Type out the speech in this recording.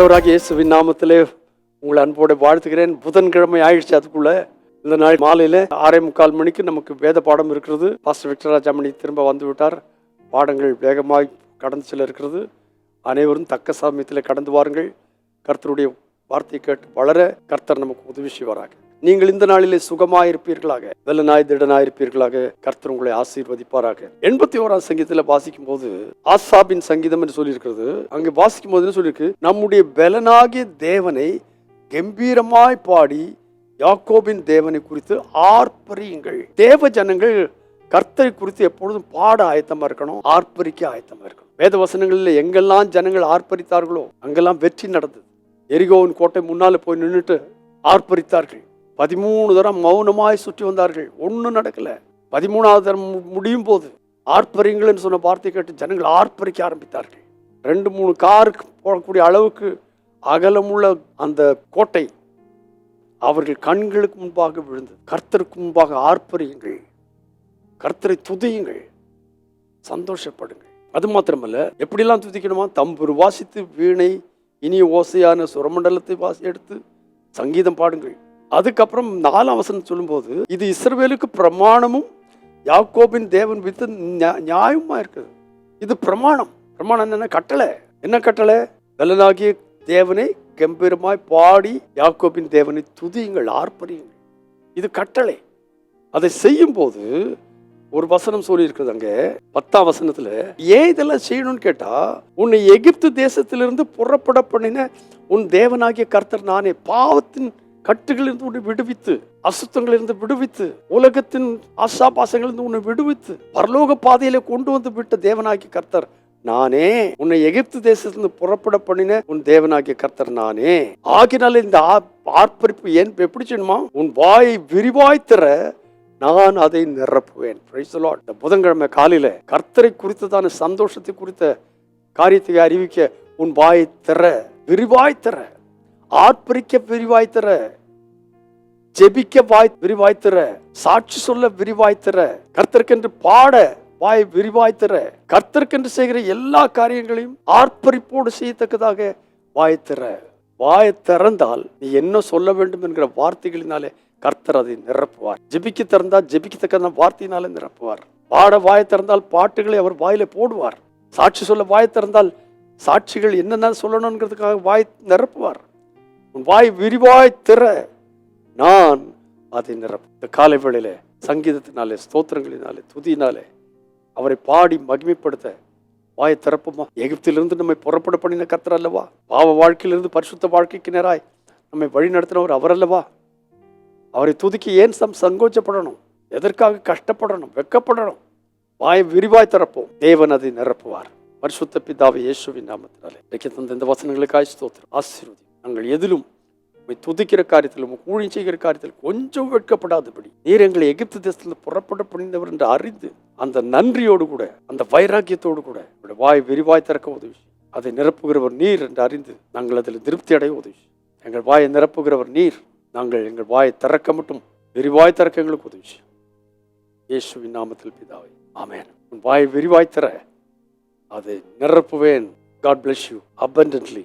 ஆண்டவராக இயேசுவின் நாமத்திலே உங்களை அன்போடு வாழ்த்துகிறேன். புதன்கிழமை ஆயிடுச்சு அதுக்குள்ள. இந்த நாள் மாலையில் ஆறே முக்கால் மணிக்கு நமக்கு வேத பாடம் இருக்கிறது. பாஸ்டர் விக்டராஜாமணி திரும்ப வந்து விட்டார். பாடங்கள் வேகமாய் கடந்து செல்ல இருக்கிறது. அனைவரும் தக்க சமயத்தில் கடந்து வாருங்கள். கர்த்தருடைய வார்த்தை கேட்டு வளர கர்த்தர் நமக்கு உதவி செய்வாராக. நீங்கள் இந்த நாளிலே சுகமாயிருப்பீர்களாக. வெள்ளனாய் திடனாயிருப்பீர்களாக கர்த்தர் உங்களை ஆசீர்வதிப்பாராக. எண்பத்தி ஓராம் சங்கீதத்தில் வாசிக்கும் போது ஆசாபின் சங்கீதம் என்று சொல்லியிருக்கிறது. அங்கே வாசிக்கும் போது சொல்லியிருக்கு? நம்முடைய பலனாகிய தேவனை கம்பீரமாய் பாடி யாக்கோபின் தேவனை குறித்து ஆர்ப்பரியுங்கள். தேவ ஜனங்கள் கர்த்தரை குறித்து எப்பொழுதும் பாட ஆயத்தமா இருக்கணும் ஆர்ப்பரிக்க ஆயத்தமா இருக்கணும். வேத வசனங்களில் எங்கெல்லாம் ஜனங்கள் ஆர்ப்பரித்தார்களோ அங்கெல்லாம் வெற்றி நடந்தது. எரிகோவின் கோட்டை முன்னால் போய் நின்றுட்டு ஆர்ப்பரித்தார்கள். பதிமூணு தரம் மௌனமாய் சுற்றி வந்தார்கள். ஒன்றும் நடக்கல. பதிமூணாவது தரம் முடியும் போது ஆர்ப்பரிங்கள்னு சொன்ன வார்த்தை கேட்டு ஜனங்கள் ஆர்ப்பரிக்க ஆரம்பித்தார்கள். ரெண்டு மூணு காருக்கு போடக்கூடிய அளவுக்கு அகலமுள்ள அந்த கோட்டை அவர்கள் கண்களுக்கு முன்பாக விழுந்து கர்த்தருக்கு முன்பாக ஆர்ப்பரியுங்கள். கர்த்தரை துதியுங்கள். சந்தோஷப்படுங்கள். அது மாத்திரமல்ல எப்படிலாம் துதிக்கணுமா தம்புரு வாசித்து வீணை இனிய ஓசையான சுரமண்டலத்தை வாசி எடுத்து சங்கீதம் பாடுங்கள். அதுக்கப்புறம் நாலாம் வசனம் சொல்லும்போது இது இஸ்ரவேலுக்கு பிரமாணமும் யாக்கோபின் தேவன் வித்து நியா- நியாயமா இருக்குது? இது பிரமாணம். பிரமாணம் என்னன்னா கட்டளை. என்ன கட்டளை? வெள்ளனாகிய தேவனை கம்பீரமாய் பாடி யாக்கோபின் தேவனை துதியுங்கள் ஆர்ப்பரியுங்கள். இது கட்டளை. அதை செய்யும் போது ஒரு வசனம் சொல்லியிருக்கிறது அங்கே பத்தாம் வசனத்துல ஏன் இதெல்லாம் செய்யணும்னு கேட்டா உன்னை எகிப்து தேசத்திலிருந்து புறப்பட பண்ணின உன் தேவனாகிய கர்த்தர் நானே பாவத்தின் கட்டுகளிலிருந்து உன்னை விடுவித்து அசுத்தங்களிலிருந்து விடுவித்து உலகத்தின் ஆசாபாசங்களிலிருந்து உன்னை விடுவித்து பரலோக பாதையில கொண்டு வந்து விட்ட தேவனாக்கி கர்த்தர் நானே. உன்னை எகிப்து தேசத்திலிருந்து புறப்பட பண்ணின உன் தேவனாகிய கர்த்தர் நானே. ஆகினால இந்த ஆர்ப்பரிப்பு ஏன் எப்படி செய்யணுமா? உன் வாயை விரிவாய் திற நான் அதை நிரப்புவேன். இந்த புதன்கிழமை காலையில கர்த்தரை குறித்ததான சந்தோஷத்தை குறித்த காரியத்தை அறிவிக்க உன் வாயை திற விரிவாய் திற. ஆர்ப்பரிக்க விரிவாய் ஜெபிக்க வாய் விரிவாய் சாட்சி சொல்ல விரிவாய் திற கர்த்தருக்கென்று பாட வாய் விரிவாய் திற கர்த்தருக்கென்று செய்கிற எல்லா காரியங்களையும் ஆர்ப்பரிப்போடு செய்யத்தக்கதாக வாய் திற வாயை திறந்தால் நீ என்ன சொல்ல வேண்டும் என்கிற வார்த்தைகளினாலே கர்த்தர் அதை நிரப்புவார். ஜெபிக்க திறந்தால் ஜெபிக்கத்தக்க வார்த்தையினாலே நிரப்புவார். பாட வாயை திறந்தால் பாட்டுகளை அவர் வாயில போடுவார். சாட்சி சொல்ல வாயை திறந்தால் சாட்சிகள் என்னென்ன சொல்லணுங்கிறதுக்காக வாய் நிரப்புவார். உன் வாய் விரிவாய் திற. நான் அதை நிரப்பு இந்த காலை வேளையில சங்கீதத்தினாலே ஸ்தோத்திரங்களினாலே துதியினாலே அவரை பாடி மகிமைப்படுத்த வாயை திறப்புமா? எகிப்திலிருந்து நம்மை புறப்பட பண்ணின கத்தர் அல்லவா? பாவ வாழ்க்கையிலிருந்து பரிசுத்த வாழ்க்கைக்கு நேராய் நம்மை வழி நடத்தினவர் அவர் அல்லவா? அவரை துதிக்க ஏன் சம் சங்கோச்சப்படணும் எதற்காக கஷ்டப்படணும்? வெக்கப்படணும்? வாயை விரிவாய் திறப்போம். தேவன் அதை நிரப்புவார். பரிசுத்த பிதாவை இயேசுவின் நாமத்தினாலே. இன்றைக்கு தந்த இந்த வசனங்களுக்காய் ஸ்தோத்திரம். ஆசீர்வதி நாங்கள் எதிலும் உண்மை துதிக்கிற காரியத்தில் உம்மை ஊழியம் செய்கிற காரியத்தில் கொஞ்சம் வெட்கப்படாதபடி நீர் எங்களை எகிப்து தேசத்தில் புறப்பட பண்ணினவர் என்று அறிந்து அந்த நன்றியோடு கூட அந்த வைராக்கியத்தோடு கூட உங்களுடைய வாய் விரிவாய் திறக்க உதவி அதை நிரப்புகிறவர் நீர் என்று அறிந்து நாங்கள் அதில் திருப்தி அடைய உதவி எங்கள் வாயை நிரப்புகிறவர் நீர் நாங்கள் எங்கள் வாயை திறக்க மட்டும் விரிவாய் திறக்க எங்களுக்கு உதவி இயேசுவின் நாமத்தில் பிதாவை ஆமேன். உன் வாயை விரிவாய் தர அதை நிரப்புவேன். God bless you abundantly